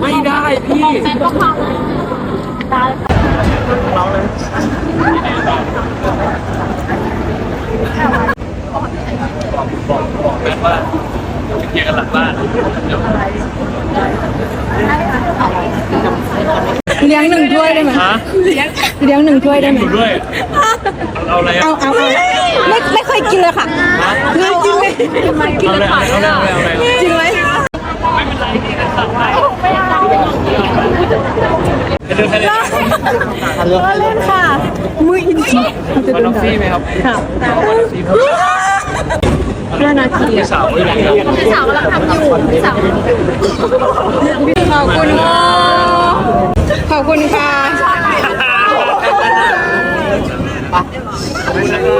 ไม่ได้พี่ บอกแม่ว่าไปเคลียร์กันหลังบ้านเดี๋ยวเลี้ยงหนึ่งถ้วยได้ไหมฮะเลี้ยงหนึ่งถ้วยได้ไหมอยู่ด้วยเอาอะไรเอาอะเอาเอาไม่ไม่เคยกินเลยค่ะ ไม่จริงไหมเอาอะไรเอาอะไรเอาอะไรเอาอะไรจริงไหมไม่เรที่จะสั่งให้จะเดินทะเลก็เล่นค่ะ มืออินชีมาน้องฟี่ไหมครับค่ะมาน้องฟี่ครับเพื่นาทีพี่สาวพี่สาวกำลังทำอยู่พี่สาวขอบคุณค่ะขอบคุณค่ะ